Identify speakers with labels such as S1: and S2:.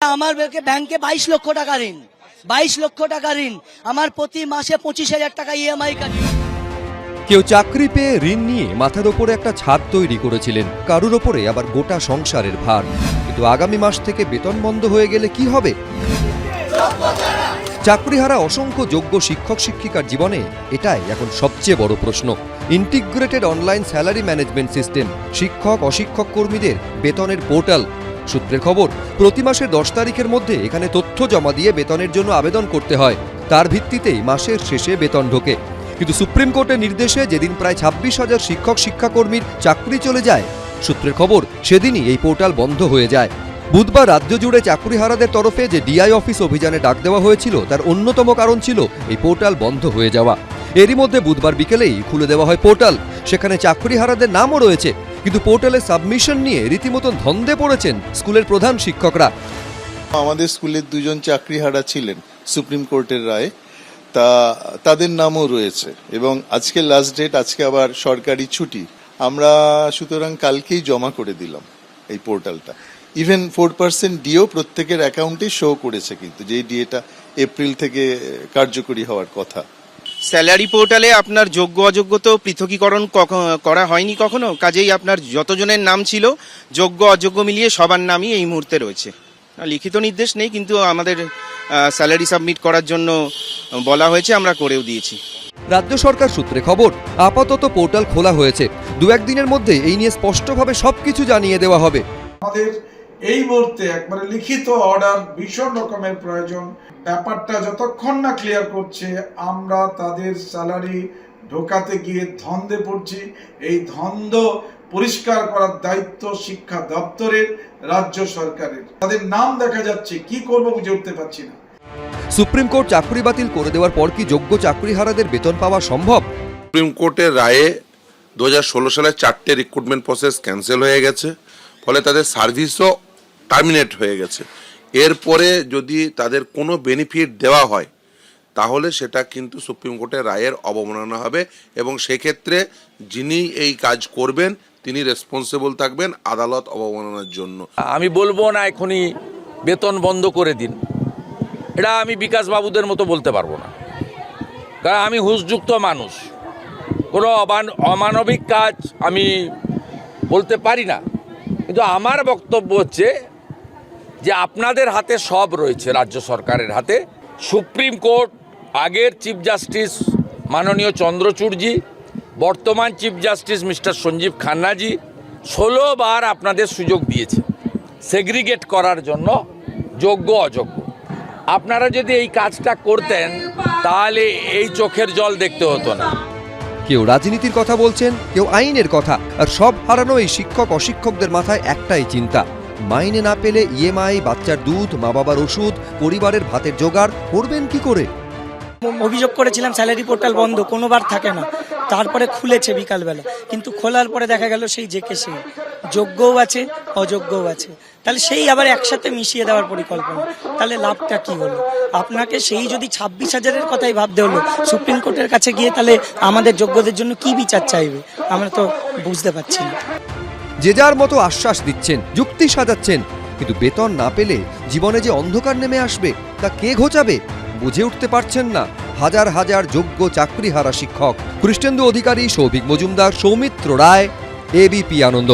S1: আমার ব্যাংকে বাইশ লক্ষ টাকা ঋণ, বাইশ লক্ষ টাকা ঋণ। আমার প্রতি মাসে পঁচিশ হাজার টাকা ইএমআই কাটি
S2: কেউ চাকরি পেয়ে ঋণ নিয়ে মাথার ওপরে একটা ছাদ তৈরি করেছিলেন। কারুর ওপরে আবার গোটা সংসারের ভার। কিন্তু আগামী মাস থেকে বেতন বন্ধ হয়ে গেলে কি হবে? চাকরিহারা অসংখ্য যোগ্য শিক্ষক শিক্ষিকার জীবনে এটাই এখন সবচেয়ে বড় প্রশ্ন। Integrated online salary management system. শিক্ষক, অশিক্ষক কর্মীদের বেতনের পোর্টাল সূত্রের খবর, প্রতি মাসের দশ তারিখের মধ্যে এখানে তথ্য জমা দিয়ে বেতনের জন্য আবেদন করতে হয়। তার ভিত্তিতেই মাসের শেষে বেতন ঢোকে। কিন্তু সুপ্রিম কোর্টের নির্দেশে যেদিন প্রায় ছাব্বিশ হাজার শিক্ষক, শিক্ষাকর্মীর চাকরি চলে যায়, সূত্রের খবর সেদিনই এই পোর্টাল বন্ধ হয়ে যায়। বুধবার রাজ্য জুড়ে চাকরিহারাদের তরফে যে ডিআই অফিস অভিযানে ডাক দেওয়া হয়েছিল, তার অন্যতম কারণ ছিল এই পোর্টাল বন্ধ হয়ে যাওয়া। এরই মধ্যে বুধবার বিকেলেই খুলে দেওয়া হয় পোর্টাল। সেখানে চাকরিহারাদের নামও রয়েছে। কিন্তু পোর্টালে সাবমিশন নিয়ে রীতিমতন ধন্দে পড়েছেন স্কুলের প্রধান শিক্ষকরা।
S3: আমাদের স্কুলের দুজন চাকরিহারা ছিলেন, সুপ্রিম কোর্টের রায়ে। তা, তাদের নামও রয়েছে এবং আজকে লাস্ট ডেট আজকে আবার সরকারি ছুটি। আমরা সুতরাং কালকেই জমা করে দিলাম এই পোর্টালটা। ইভেন ফোর পার্সেন্ট ডিও প্রত্যেকের অ্যাকাউন্টে শো করেছে কিন্তু, যেই ডিএটা এপ্রিল থেকে কার্যকরী হওয়ার কথা।
S4: স্যালারি পোর্টালে আপনার যোগ্য অযোগ্য তো পৃথকীকরণ করা হয়নি কখনো? কাজেই আপনার যতজনের নাম ছিল যোগ্য অযোগ্য মিলিয়ে সবার নামই এই মুহূর্তে রয়েছে। লিখিত নির্দেশ নেই কিন্তু আমাদের স্যালারি সাবমিট করার জন্য বলা হয়েছে আমরা করেও দিয়েছি।
S2: রাজ্য সরকার সূত্রে খবর আপাতত পোর্টাল খোলা হয়েছে। দু একদিনের মধ্যে এই নিয়ে স্পষ্টভাবে সবকিছু জানিয়ে দেওয়া হবে।
S5: আমাদের এই মুহূর্তে একবারে লিখিত অর্ডার ভীষণ রকমের প্রয়োজন। ব্যাপারটা যতক্ষণ না ক্লিয়ার করছে আমরা তাদের স্যালারি ঢোকাতে গিয়ে ধন্দে পড়ছি। এই ধন্দ পরিষ্কার করার দায়িত্ব শিক্ষা দপ্তরের রাজ্য সরকারের। তাদের নাম দেখা যাচ্ছে কি করব বুঝে উঠতে পারছি না।
S2: সুপ্রিম কোর্ট চাকরি বাতিল করে দেওয়ার পর কি যোগ্য চাকরিহারাদের বেতন পাওয়া সম্ভব?
S6: সুপ্রিম কোর্টের রায়ে দু সালে চারটে রিক্রুটমেন্ট প্রসেস ক্যান্সেল হয়ে গেছে। ফলে তাদের সার্ভিসও টার্মিনেট হয়ে গেছে। এরপরে যদি তাদের কোনো বেনিফিট দেওয়া হয়, তাহলে সেটা কিন্তু সুপ্রিম কোর্টের রায়ের অবমাননা হবে এবং সেক্ষেত্রে যিনি এই কাজ করবেন, তিনি রেসপন্সিবল থাকবেন আদালত অবমাননার জন্য।
S7: আমি বলব না এখনই বেতন বন্ধ করে দিন। এটা আমি বিকাশ বাবুদের মতো বলতে পারব না। কারণ আমি হুঁশযুক্ত মানুষ। কোনো অমান অমানবিক কাজ আমি বলতে পারি না। কিন্তু আমার বক্তব্য হচ্ছে যে আপনাদের হাতে সব রয়েছে, রাজ্য সরকারের হাতে। সুপ্রিম কোর্ট, আগের চিফ জাস্টিস মাননীয় চন্দ্রচূড়জি, বর্তমান চিফ জাস্টিস মিস্টার সঞ্জীব খান্নাজি, ষোলো বার আপনাদের সুযোগ দিয়েছে সেগ্রিগেট করার জন্য, যোগ্য, অযোগ্য। আপনারা যদি এই কাজটা করতেন, তাহলে এই চোখের জল দেখতে হতো না।
S2: কেউ রাজনীতির কথা বলছেন, কেউ আইনের কথা, আর সব হারানো এই শিক্ষক অশিক্ষকদের মাথায় একটাই চিন্তা মাইনে না পেলে ইএমআই, বাচ্চার দুধ মা বাবার ওষুধ, পরিবারের ভাতের জোগাড়, করবেন কি করে?
S1: অভিযোগ করেছিলাম স্যালারি পোর্টাল বন্ধ, কোনোবার থাকে না। তারপরে খুলেছে বিকালবেলা, কিন্তু খোলার পরে দেখা গেল সেই যে কে সেই যোগ্যও আছে, অযোগ্যও আছে। তাহলে সেই আবার একসাথে মিশিয়ে দেওয়ার পরিকল্পনা। তাহলে লাভটা কি হলো? আপনাকে সেই যদি ছাব্বিশ হাজারের কথাই ভাবতে হলো, সুপ্রিম কোর্টের কাছে গিয়ে তাহলে আমাদের যোগ্যদের জন্য কি বিচার চাইবে? আমরা তো বুঝতে পারছি না।
S2: যে যার মতো আশ্বাস দিচ্ছেন, যুক্তি সাজাচ্ছেন, কিন্তু বেতন না পেলে জীবনে যে অন্ধকার নেমে আসবে, তা কে ঘোচাবে, বুঝে উঠতে পারছেন না হাজার হাজার যোগ্য চাকরিহারা শিক্ষক। কৃষ্ণেন্দু অধিকারী, সৌভিক মজুমদার, সৌমিত্র রায় এবিপি আনন্দ।